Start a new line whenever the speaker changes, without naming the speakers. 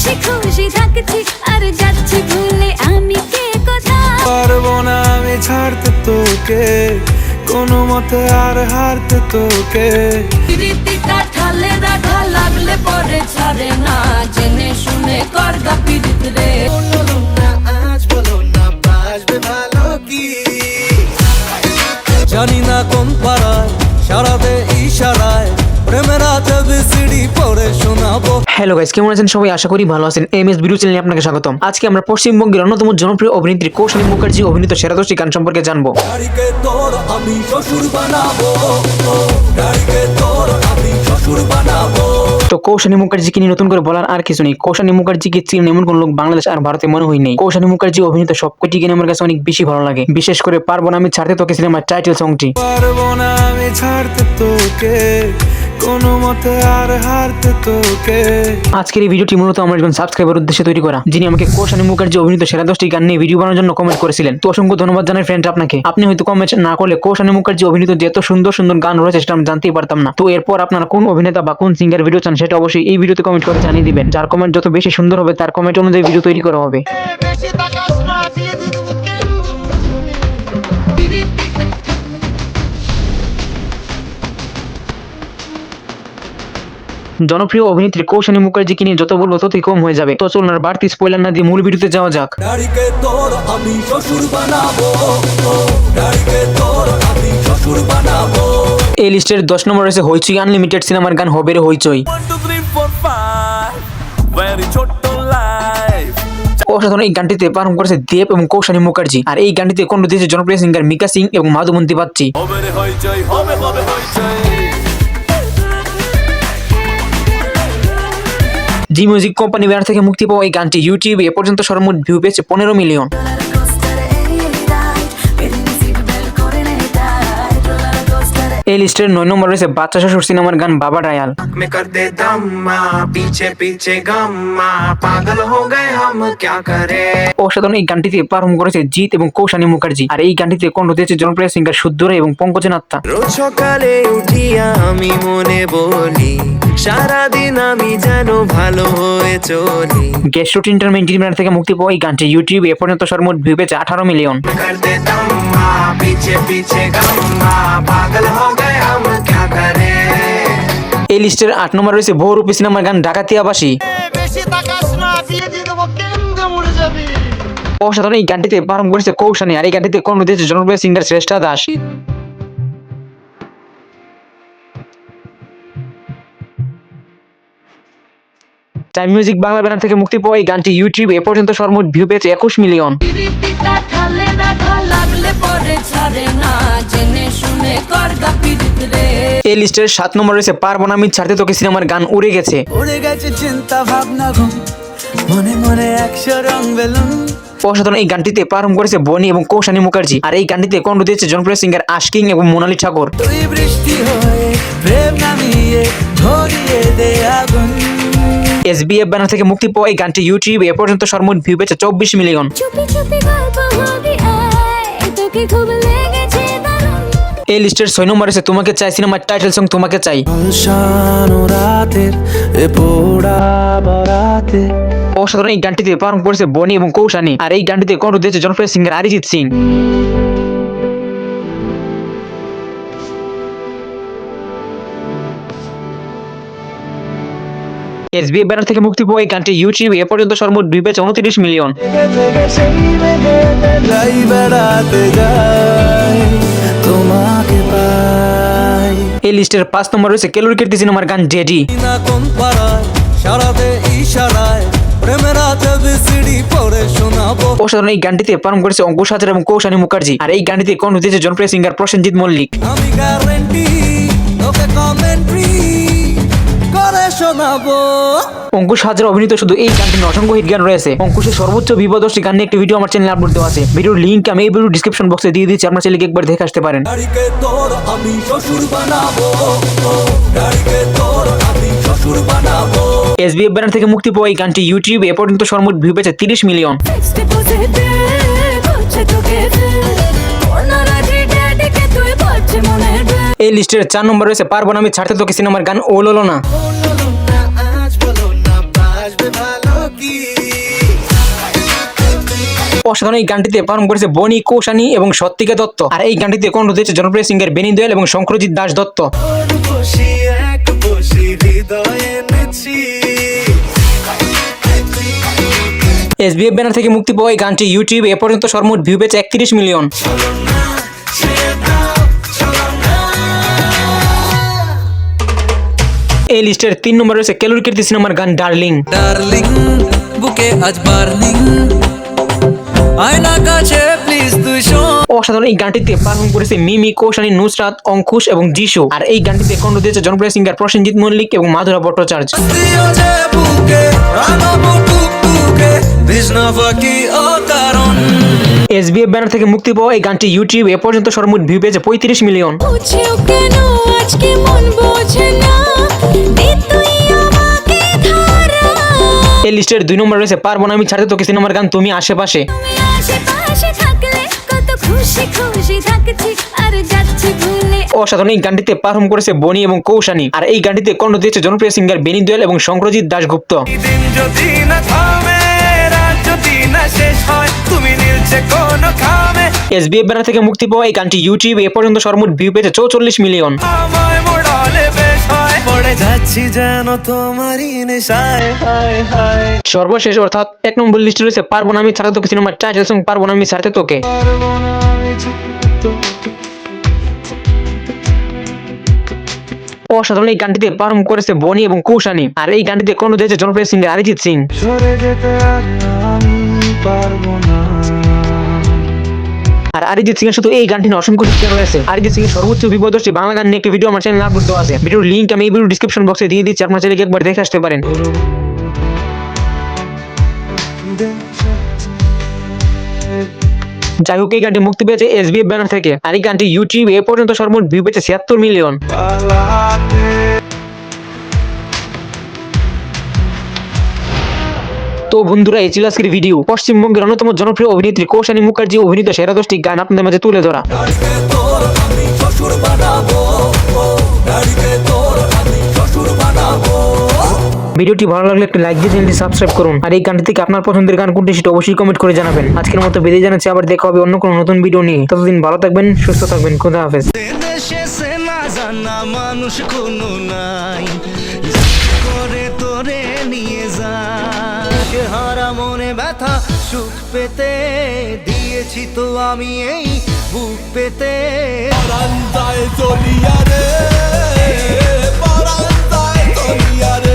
খুশি খুশি থাকছি আর যাচ্ছি ভুলে আমি কে কোথায়?
পারব না আমি ছাড়তে তোকে কোনো মতে আর হারতে তোকে।
রীতিকা ঠালে রাখা
হ্যালো গাইস কেমন আছেন সবাই? আশা করি ভালো আছেন। এম এস ভিডিও চ্যানেলে আপনাকে স্বাগতম। আজকে আমরা পশ্চিমবঙ্গের অন্যতম জনপ্রিয় অভিনেত্রী কৌশলী মুখার্জি অভিনীত সেরা দশটি গান সম্পর্কে জানব।
গাড়িকে তোর আমি শ্বশুর বানাবো। তোর আমি শ্বশুর বানাবো।
তো কৌশানী মুখার্জিকে নিয়ে নতুন করে বলার আর কিছু নেই। কৌশানী মুখার্জিকে চিনেন এমন কোন লোক বাংলাদেশ আর ভারতে মনে হয় নেই। কৌশানী মুখার্জি অভিনীত সবকটি গান আমার কাছে অনেক বেশি ভালো লাগে। বিশেষ করে পারব না আমি ছাড়তে তোকে সিনেমার টাইটেল সংটি
পারব না আমি ছাড়তে তোকে। কোনো মতে আর হারতে তোকে।
আজকের এই ভিডিওটি মূলত আমার একজন সাবস্ক্রাইবার উদ্দেশ্যে তৈরি করা যিনি আমাকে কৌশানী মুখার্জি অভিনীত সেরা দশটি গান নিয়ে ভিডিও বানানোর জন্য কমেন্ট করেছিলেন। তো অসংখ্য ধন্যবাদ জানাই ফ্রেন্ড আপনাকে। আপনি হয়তো কমেন্ট না করলে কৌশানী মুখার্জি অভিনীত যে এত সুন্দর সুন্দর গান রয়েছে সেটা আমি জানতেই পারতাম না। তো এরপর আপনারা কোন অভিনেতা বা কোন সিঙ্গার ভিডিও চান সেটা অবশ্যই এই ভিডিওতে কমেন্ট করে জানিয়ে দিবেন। যার কমেন্ট যত বেশি সুন্দর হবে তার কমেন্ট অনুযায়ী ভিডিও তৈরি করা হবে। জনপ্রিয় অভিনেত্রী কৌশানী মুখার্জিকে নিয়ে যত বলব ততই কম হয়ে যাবে। তো চলুন আর বাড়তি স্পয়লার না দিয়ে মূল ভিডিওতে যাওয়া যাক।
আমি শ্বশুর বানাবো। ও, গাড়িকে তোর আমি শ্বশুর বানাবো।
এই লিস্টের দশ নম্বর রয়েছে হইচই আনলিমিটেড সিনেমার গান হবে রে হইচই। অসাধারণ এই গানটিতে পারফর্ম করেছে দেব এবং কৌশানী মুখার্জি। আর এই গানটিতে কণ্ঠ দিয়েছে জনপ্রিয় সিঙ্গার মিকা সিং এবং Madhumanti Bagchi Zee music company banner থেকে মুক্তি পাওয়া এই গানটি ইউটিউবে এ পর্যন্ত সর্বমোট ভিউ পেয়েছে পনেরো মিলিয়ন এই লিস্টের নয় নম্বর রয়েছে বাচ্চা শ্বশুর সিনেমার গান বাবা ডায়াল। অসাধারণ এই গানটিতে পারফর্ম করেছে জিৎ এবং কৌশানী মুখার্জি। আর এই গানটিতে কণ্ঠ দিয়েছে জনপ্রিয় সিঙ্গার সুদ্দুরা এবং পঙ্কজ
নাত্তা সকালে উঠিয়া আমি মনে বলি সারাদিন আমি যেন ভালো হয়ে চলি।
গেস্ট ইন্টার মেন্টিনার থেকে মুক্তি পাওয়া এই গানটি ইউটিউব এ পর্যন্ত সর্বমোট ভিউ পেয়েছে আঠারো মিলিয়ন
পিছে পিছে গাম্মা পাগল হোক
এই লিস্টের আট নম্বর রয়েছে বহুরূপী সিনেমার গান ডাকাতিয়াবাসী। অসাধারণ এই গানটিতে পারম করেছে কৌশানী আর এই গানটিতে কোন দিয়েছে জনপ্রিয় singer Shreshtha Das. Time music Bangla banner থেকে মুক্তি পাওয়া এই গানটি ইউটিউব এ পর্যন্ত সর্বমোট ভিউ পেয়েছে একুশ মিলিয়ন এই লিস্টের সাত নম্বর রয়েছে পারব না আমি ছাড়তে তোকে সিনেমার গান উড়ে গেছে।
উড়ে গেছে চিন্তা ভাবনা ঘুম মনে মনে একশো রং বেলুন।
অসাধারণ এই গানটিতে পারফর্ম করেছে বনি এবং কৌশানী মুখার্জি আর এই গানটিতে কণ্ঠ দিয়েছে জনপ্রিয় সিঙ্গার আশকিং এবং মোনালি ঠাকুর।
বৃষ্টি হয়ে প্রেম নামিয়ে ধরিয়ে দে আগুন।
এসবিএফ ব্যানার থেকে মুক্তি পাওয়া এই গানটি ইউটিউবে এ পর্যন্ত সর্বমোট ভিউ পেয়েছে চব্বিশ মিলিয়ন এই লিস্টের ছয় নম্বর আছে তোমাকে চাই সিনেমার টাইটেল সং তোমাকে চাই।
শানো রাতের এ পোড়া বরাতে।
অসাধারণ এই গানটিতে পারফর্ম করেছে বনি এবং কৌশানী আর এই গানটিতে কণ্ঠ দিয়েছে জনপ্রিয় singer Arijit Singh. SBF banner থেকে মুক্তি পাওয়া এই গানটি ইউটিউবে এ পর্যন্ত সর্বমোট দুই পেয়েছে উনত্রিশ মিলিয়ন। এই লিস্টের পাঁচ নম্বর রয়েছে কেলোর কীর্তি সিনেমার গান জেডি।
কোন
অসাধারণ এই গানটিতে পারফর্ম করেছে অঙ্কুশ হাজার এবং কৌশানী মুখার্জি। আর এই গানটিতে কণ্ঠ দিয়েছে জনপ্রিয় সিঙ্গার প্রসেনজিৎ মল্লিক।
আমি গ্যারেন্টি তোকে কমেন্ট্রি করে শোনাবো।
অঙ্কুশ হাজার অভিনীত শুধু এই গানটি নয়, অসংখ্য হিট গান রয়েছে। অঙ্কুশের সর্বোচ্চ বিপদর্শী গান নিয়ে একটি ভিডিও আমার চ্যানেলে আপলোড দেওয়া আছে। ভিডিওর লিঙ্ক আমি এই ভিডিও ডিসক্রিপশন বক্সে দিয়ে দিচ্ছি আপনার চ্যানেলকে একবার দেখে আসতে পারেন।
আমি শ্বশুর বানাবো। তোর আমি শ্বশুর বানাবো।
এসবিএফ ব্যানার থেকে মুক্তি পাওয়া এই গানটি ইউটিউবে এ পর্যন্ত সর্বমোট ভিউ পেয়েছে তিরিশ মিলিয়ন
মনে
এই লিস্টের চার নম্বর রয়েছে, পারব না আমি, ছাড়তে তোকে সিনেমার গান, ও না। অসাধারণ এই গানটিতে পালন করেছে বনি কোশানি এবং সত্যিকা দত্ত। আর এই গানটিতে কোন রয়েছে জনপ্রিয় সিঙ্গার বেনি দোয়াল এবং শঙ্করজিৎ দাস দত্ত। এসবিএফ ব্যানার থেকে মুক্তি পাওয়া এই গানটি ইউটিউবে এ পর্যন্ত সর্বমোট ভিউ পেয়েছে একত্রিশ মিলিয়ন এই লিস্টের তিন নম্বর রয়েছে কেলুর কীর্তি সিনেমার গান ডার্লিং
ডার্লিং বুকে আজ বার্নিং আয়না কাছে প্লিজ তুই
অসাধারণ এই গানটিতে পারফর্ম করেছে মিমি কৌশানী নুসরাত অঙ্কুশ এবং যিশু আর এই গানটিতে কণ্ঠ দিয়েছে জনপ্রিয় সিঙ্গার প্রসেনজিৎ মল্লিক এবং মাধুরা ভট্টাচার্য। এসবিএফ ব্যানার থেকে মুক্তি পাওয়া এই গানটি ইউটিউব এ পর্যন্ত সর্বমোট ভিউ পেয়েছে পঁয়ত্রিশ মিলিয়ন। এই লিস্টের দুই নম্বর রয়েছে পারব না আমি ছাড়তে তোকে সিনেমার গান তুমি আশেপাশে।
তুমি আশেপাশে থাকলে কত খুশি খুশি থাকছি আর যাচ্ছি ভুলে।
অসাধারণ এই গানটিতে পারফর্ম করেছে বনি এবং কৌশানী আর এই গানটিতে কণ্ঠ দিয়েছে জনপ্রিয় সিঙ্গার বেনি দয়াল এবং শঙ্করজিৎ দাশগুপ্ত। এসবিএফ ব্যানার থেকে মুক্তি পাওয়া এই গানটি ইউটিউব এ পর্যন্ত সর্বমোট ভিউ পেয়েছে চৌচল্লিশ মিলিয়ন
পড়ে যাচ্ছি যেন তোমারই নেশায়। হায় হায়
সর্বশেষ অর্থাৎ এক নম্বর লিস্টে রয়েছে পারব না আমি ছাড়তে তোকে সিনেমার টাইটেল সং পারব না আমি ছাড়তে তোকে। অসাধারণ এই গানটিতে পারফর্ম করেছে বনি এবং কৌশানী আর এই গানটিতে কোনো দিয়েছে জনপ্রিয় সিঙ্গার অরিজিৎ সিং।
সরে যেতে আমি পারব না।
আর অরিজিৎ সিং এর শুধু এই গানটি অসংখ্য শিক্ষা রয়েছে অরিজিৎ সিং এর সর্বোচ্চ বিপদর্শী বাংলা গান নিয়ে একটি ভিডিও আমার চ্যানেল আপলোড আছে। ভিডিওর লিঙ্ক আমি এই ভিডিও ডিসক্রিপশন বক্সে দিয়ে দিচ্ছি, আপনার চ্যানেলে একবার দেখে আসতে পারেন। যাই হোক, এই গানটি মুক্তি পেয়েছে এসবিএফ ব্যানার থেকে। আর এই গানটি ইউটিউব এ পর্যন্ত সর্বমোট ভিউ পেয়েছে ছিয়াত্তর মিলিয়ন তো বন্ধুরা, এই ছিল আজকের ভিডিও পশ্চিমবঙ্গের অন্যতম জনপ্রিয় অভিনেত্রী কৌশানী মুখার্জি অভিনীত সেরা দশটি গান আপনাদের মাঝে তুলে ধরা। ভিডিওটি ভালো লাগলে একটি লাইক দিয়ে চ্যানেলটি সাবস্ক্রাইব করুন। আর এই গানটি থেকে আপনার পছন্দের গান কোনটি সেটা অবশ্যই কমেন্ট করে জানাবেন। আজকের মতো বেরিয়ে জানাচ্ছি, আবার দেখা হবে অন্য কোনো নতুন ভিডিও নিয়ে। ততদিন ভালো থাকবেন, সুস্থ থাকবেন, খোদা হাফেজ।
ব্যথা সুখ পেতে দিয়েছি তো আমি এই বুক পেতে।
বারান্দায় চলিয়া রে বারান্দায় চলিয়া রে।